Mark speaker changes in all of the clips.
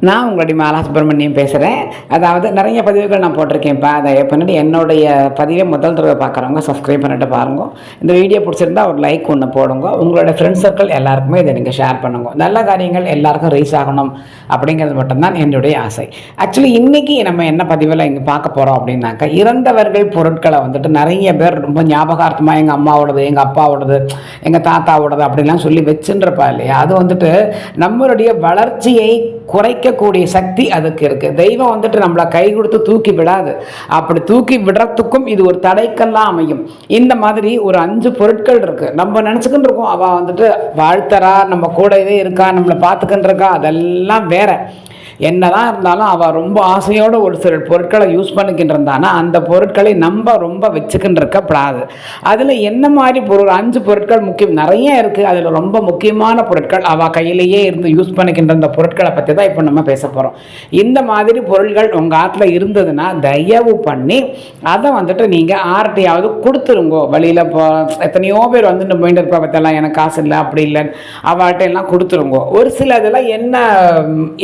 Speaker 1: நான் உங்களுடைய மாலா சுப்பிரமணியம் பேசுகிறேன் அதாவது நிறைய பதிவுகள் நான் போட்டிருக்கேன்ப்பா. அதை பண்ணிட்டு என்னுடைய பதிவை முதல் தடவை பார்க்குறவங்க சப்ஸ்கிரைப் பண்ணிட்டு பாருங்க. இந்த வீடியோ பிடிச்சிருந்தா ஒரு லைக் ஒன்று போடுங்க. உங்களோட ஃப்ரெண்ட்ஸ் சர்க்கிள் எல்லாருக்குமே இதை நீங்கள் ஷேர் பண்ணுங்க. நல்ல காரியங்கள் எல்லாருக்கும் ரீச் ஆகணும் அப்படிங்கிறது மட்டும்தான் என்னுடைய ஆசை. ஆக்சுவலி இன்றைக்கி நம்ம என்ன பதிவில் இங்கே பார்க்க போகிறோம் அப்படின்னாக்கா இறந்தவர்கள் பொருட்களை வந்துட்டு நிறைய பேர் ரொம்ப ஞாபகார்த்தமாக எங்கள் அம்மாவோடது எங்கள் அப்பாவோடது எங்கள் தாத்தாவோடது அப்படிலாம் சொல்லி வச்சுன்றப்பா இல்லையா? அது வந்துட்டு நம்மளுடைய வளர்ச்சியை குறைக்க வைக்கக்கூடிய சக்தி அதுக்கு இருக்குது தெய்வம் வந்துட்டு நம்மளை கை கொடுத்து தூக்கி விடாது. அப்படி தூக்கி விடுறதுக்கும் இது ஒரு தடைக்கெல்லாம் அமையும். இந்த மாதிரி ஒரு அஞ்சு பொருட்கள் இருக்குது நம்ம நினச்சிக்கிட்டு இருக்கோம் அவள் வந்துட்டு வாழ்த்தரா நம்ம கூடவே இருக்கா நம்மளை பார்த்துக்கிட்டு இருக்கா அதெல்லாம் வேற. என்னதான் இருந்தாலும் அவள் ரொம்ப ஆசையோடு ஒரு சில பொருட்களை யூஸ் பண்ணிக்கிட்டு இருந்தானா அந்த பொருட்களை நம்ம ரொம்ப வச்சுக்கிட்டு இருக்கப்படாது அதில் என்ன மாதிரி பொருள் அஞ்சு பொருட்கள் முக்கியம் நிறைய இருக்குது அதில் ரொம்ப முக்கியமான பொருட்கள் அவள் கையிலேயே இருந்து யூஸ் பண்ணிக்கின்ற அந்த பொருட்களை பற்றி தான் இப்போ நம்ம பேச போகிறோம் இந்த மாதிரி பொருட்கள் உங்கள் ஆற்றுல இருந்ததுன்னா தயவு பண்ணி அதை வந்துட்டு நீங்கள் ஆர்டியாவது கொடுத்துருங்கோ. வழியில் இப்போ எத்தனையோ பேர் வந்துட்டு போயிட்டு இருப்பா பற்றலாம் எனக்கு காசு இல்லை அப்படி இல்லைன்னு. அவள்கிட்ட எல்லாம் கொடுத்துருங்கோ. ஒரு சில இதெல்லாம் என்ன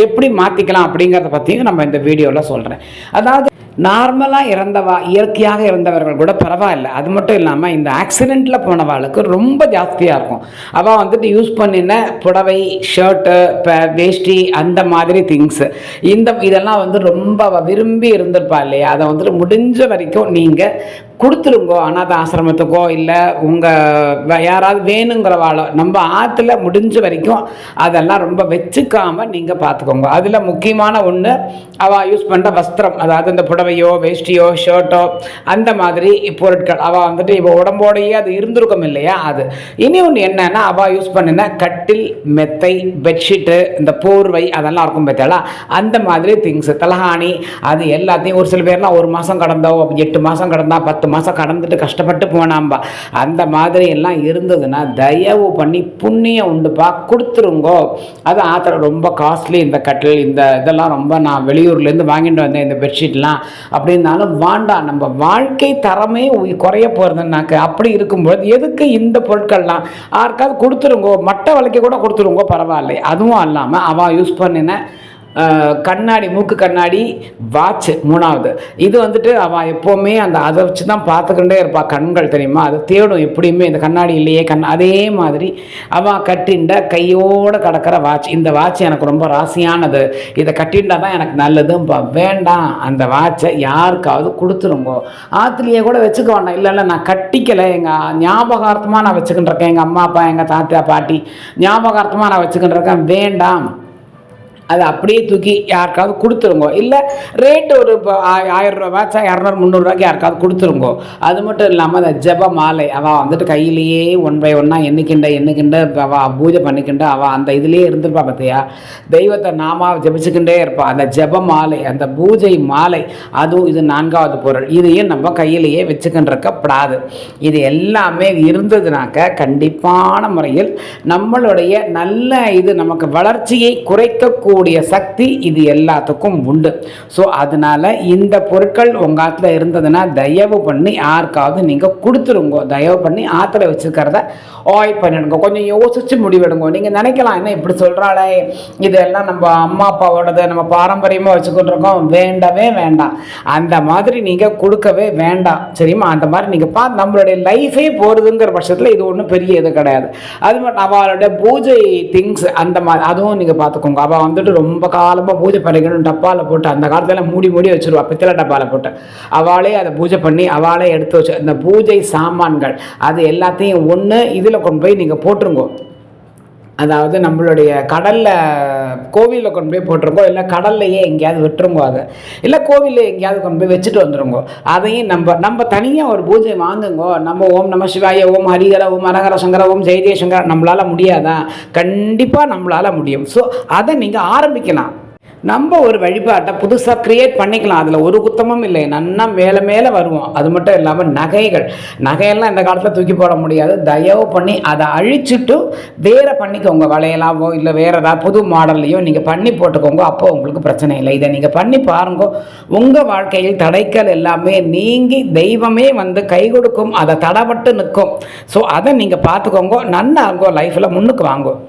Speaker 1: எப்படி மாற்றி மாற்றிக்கலாம் அப்படிங்கிறத பற்றியும் நம்ம இந்த வீடியோவில் சொல்கிறேன் அதாவது நார்மலாக இறந்தவா இயற்கையாக இறந்தவர்கள் கூட பரவாயில்ல. அது மட்டும் இல்லாமல் இந்த ஆக்சிடெண்ட்டில் போனவாளுக்கு ரொம்ப ஜாஸ்தியாக இருக்கும். அவள் வந்துட்டு யூஸ் பண்ணின புடவை ஷர்ட்டு இப்போ வேஷ்டி அந்த மாதிரி திங்ஸு இந்த இதெல்லாம் வந்து ரொம்ப விரும்பி இருந்திருப்பா இல்லையா? அதை வந்துட்டு முடிஞ்ச வரைக்கும் நீங்கள் கொடுத்துருங்கோ அனாத ஆசிரமத்துக்கோ இல்லை உங்கள் யாராவது வேணுங்கிறவாளோ நம்ம ஆற்றுல முடிஞ்ச வரைக்கும் அதெல்லாம் ரொம்ப வச்சுக்காமல் நீங்கள் பார்த்துக்கோங்க அதில் முக்கியமான ஒன்று அவள் யூஸ் பண்ணுற வஸ்திரம் அதாவது இந்த புடவையோ வேஷ்டியோ ஷர்ட்டோ அந்த மாதிரி பொருட்கள். அவள் வந்துட்டு இப்போ உடம்போடையே அது இருந்திருக்கும் இல்லையா அது. இனி ஒன்று என்னன்னா அவள் யூஸ் பண்ணின கட்டில் மெத்தை பெட்ஷீட்டு இந்த போர்வை அதெல்லாம் இருக்கும் பார்த்தீங்களா அந்த மாதிரி திங்ஸ் தலகாணி அது எல்லாத்தையும் ஒரு சில பேர்லாம் ஒரு மாதம் கடந்தோ எட்டு மாதம் கடந்தா பத்து மாதம் கடந்துட்டு கஷ்டப்பட்டு போனாம்பா. அந்த மாதிரி எல்லாம் இருந்ததுன்னா தயவு பண்ணி புண்ணியம் உண்டுப்பா. கொடுத்துருங்கோ. அது ஆத்திர ரொம்ப காஸ்ட்லி இந்த கட்டில் இந்த இதெல்லாம் ரொம்ப நான் வெளியூர்லேருந்து வாங்கிட்டு வந்தேன் இந்த பெட்ஷீட்லாம் அப்படின்னாலும் வாண்டாம் நம்ம வாழ்க்கை தரமே குறைய போகிறதுனாக்க அப்படி இருக்கும்பொழுது எதுக்கு இந்த பொருட்கள்லாம்? யாருக்காவது கொடுத்துருங்கோ. மட்டை விலைக்கு கூட கொடுத்துருங்கோ பரவாயில்ல. அதுவும் இல்லாமல் அவள் யூஸ் பண்ணின கண்ணாடி மூக்கு கண்ணாடி வாட்ச் மூணாவது. இது வந்துட்டு அவள் எப்போவுமே அந்த அதை வச்சு தான் பார்த்துக்கிட்டே இருப்பாள் கண்கள் தெரியுமா? அது தேடும் எப்படியுமே இந்த கண்ணாடி இல்லையே கண் அதே மாதிரி அவள் கட்டிண்ட கையோடு கிடக்கிற வாட்ச் இந்த வாட்ச் எனக்கு ரொம்ப ராசியானது. இதை கட்டிண்டா தான் எனக்கு நல்லதும்பா. வேண்டாம் அந்த வாட்சை யாருக்காவது கொடுத்துருங்கோ. ஆற்றுலையே கூட வச்சுக்க வேண்டாம். இல்லை இல்லை நான் கட்டிக்கலை. எங்கள் ஞாபகார்த்தமாக நான் வச்சுக்கிட்டு இருக்கேன். எங்கள் அம்மா அப்பா எங்கள் தாத்தா பாட்டி. ஞாபகார்த்தமாக நான் வச்சுக்கிட்டு இருக்கேன். வேண்டாம். அதை அப்படியே தூக்கி யாருக்காவது கொடுத்துருங்கோ. இல்லை ரேட்டு ஒரு இப்போ ஆ- ஆயிரம் இரநூறு முந்நூறுரூவாய்க்கு யாருக்காவது கொடுத்துருங்கோ. அது மட்டும் இல்லாமல் அந்த ஜெப மாலை அவள் வந்துட்டு கையிலேயே ஒன் பை ஒன்னாக எண்ணிக்கிண்ட எண்ணிக்கிண்ட அவள் பூஜை பண்ணிக்கிண்ட அவள் அந்த இதுலேயே இருந்திருப்பா பார்த்தியா? தெய்வத்தை நாம ஜபிச்சுக்கிண்டே இருப்பாள் அந்த ஜெப மாலை அந்த பூஜை மாலை அதுவும் இது நான்காவது பொருள். இதையும் நம்ம கையிலேயே வச்சுக்கின்றிருக்கப்படாது. இது எல்லாமே இருந்ததுனாக்க கண்டிப்பான முறையில் நம்மளுடைய நல்ல இது நமக்கு வளர்ச்சியை குறைக்கக்கூடிய சக்தி இது எல்லாத்துக்கும் உண்டு. ஸோ அதனால இந்த பொருட்கள் உங்கள் ஆற்றுல இருந்ததுன்னா தயவு பண்ணி யாருக்காவது நீங்கள் கொடுத்துருங்க. தயவு பண்ணி ஆற்றுல வச்சுருக்கிறத ஆய் பண்ணிடுங்க. கொஞ்சம் யோசிச்சு முடிவெடுங்க. நீங்கள் நினைக்கலாம் என்ன இப்படி சொல்கிறாளே இதெல்லாம் நம்ம அம்மா அப்பாவோடது நம்ம பாரம்பரியமாக வச்சுக்கிட்டு இருக்கோம் வேண்டவே வேண்டாம். அந்த மாதிரி நீங்கள் கொடுக்கவே வேண்டாம். சரிம்மா? அந்த மாதிரி நீங்கள் பா நம்மளுடைய லைஃபே போகிறதுங்கிற பட்சத்தில் இது ஒன்றும் பெரிய இது கிடையாது. அது மட்டும் அவளோட பூஜை திங்ஸ் அந்த மாதிரி அதுவும் நீங்கள் பார்த்துக்கோங்க. அவள் வந்துட்டு ரொம்ப காலமாக பூஜை பண்ணிக்கணும் டப்பாவில் போட்டு அந்த காலத்தில் மூடி மூடி வச்சுருவா பித்தளை டப்பாவில் போட்டு. அவளே அதை பூஜை பண்ணி அவளே எடுத்து வச்சு அந்த பூஜை சாமான்கள் அது எல்லாத்தையும் ஒன்று இதில் கொண்டு போய் நீங்கள் போட்டுருங்கோ. அதாவது நம்மளுடைய கடலில் கோவிலில் கொண்டு போய் போட்டிருங்கோ இல்லை கடல்லையே எங்கேயாவது விட்டுருங்கோ அதை. இல்லை கோவிலில் எங்கேயாவது கொண்டு போய் வச்சுட்டு வந்துருங்கோ. அதையும் நம்ம நம்ம தனியாக ஒரு பூஜை வாங்குங்கோ. நம்ம ஓம் நம சிவாய ஓம் ஹரிகர ஓம் அரகர சங்கர ஓம் ஜெய நம்மளால் முடியாதா? கண்டிப்பாக நம்மளால் முடியும். ஸோ அதை நீங்கள் ஆரம்பிக்கலாம். நம்ம ஒரு வழிபாட்டை புதுசாக க்ரியேட் பண்ணிக்கலாம். அதில் ஒரு குத்தமும் இல்லை. நன்னா மேலே மேலே வருவோம். அது மட்டும் இல்லாமல் நகைகள். நகையெல்லாம் இந்த காலத்தில் தூக்கி போட முடியாது. தயவு பண்ணி அதை அழிச்சிட்டு வேற பண்ணிக்கோங்க. வளையலாவோ இல்லை வேறு ஏதாவது புது மாடல்லையோ நீங்கள் பண்ணி போட்டுக்கோங்க. அப்போ உங்களுக்கு பிரச்சனை இல்லை. இதை நீங்கள் பண்ணி பாருங்க. உங்கள் வாழ்க்கையில் தடைக்கல் எல்லாமே நீங்கி தெய்வமே வந்து கை கொடுக்கும். அதை தடப்பட்டு நிற்கும். ஸோ அதை நீங்கள் பார்த்துக்கோங்க. நன்னா இருக்கோ லைஃப்பில் முன்னுக்கு வாங்கும்